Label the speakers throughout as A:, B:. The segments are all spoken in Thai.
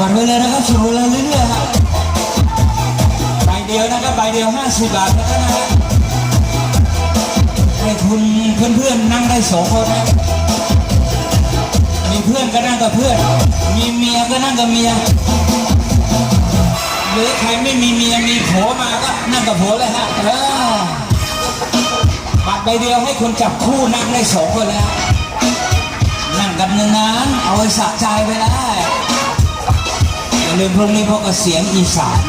A: บัตรไว้เลยนะครับชว์เราเรื่อยๆครับใบเดียวนะครับใบเดียว 50 บาทนะครับนะฮะให้คุณเพื่อนๆนั่งได้สองคนนะมีเพื่อนก็นั่งกับเพื่อน มีเมียก็นั่งกับเมียหรือใครไม่มีเมียมีผัวมาก็นั่งกับผัวเลยฮะเออบัตรใบเดียวให้คนจับคู่นั่งได้สองคนแล้วนั่งกันนานๆเอาไว้สะใจไปได้ ลืมพรุ่งนี้พบกับเสียงอีสาน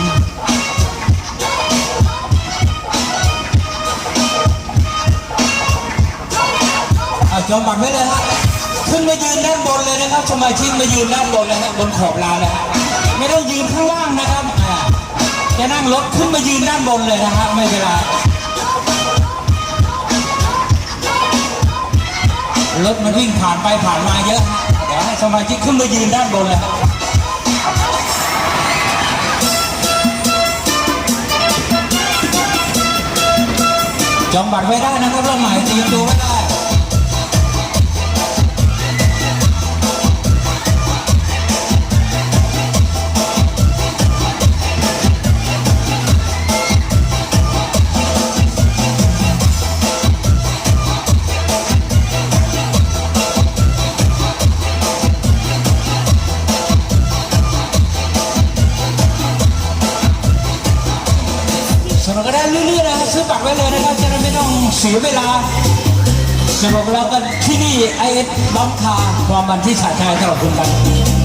A: เอาจองบัตรไว้เลยฮะขึ้นมายืนด้านบนเลยนะครับสมาชิกมายืนด้านบนเลยฮะบนขอบลานเลยฮะไม่ต้องยืนข้างล่างนะครับจะนั่งรถขึ้นมายืนด้านบนเลยนะฮะไม่เป็นไรรถมันวิ่งผ่านไปผ่านมาเยอะฮะเดี๋ยวให้สมาชิกขึ้นมายืนด้านบนเลย จองบัตรไว้ได้นะครับรอบใหม่ตีตัวไว้ได้ำหรับก็ได้เรื่อยๆนะซื้อบัตรไว้เลยนะครับจะได้ไม่ต้องเสียเวลาสำหรับเรากันที่นี่ไอเอสบัมคาความมันที่สาใจตลอดคุณกัน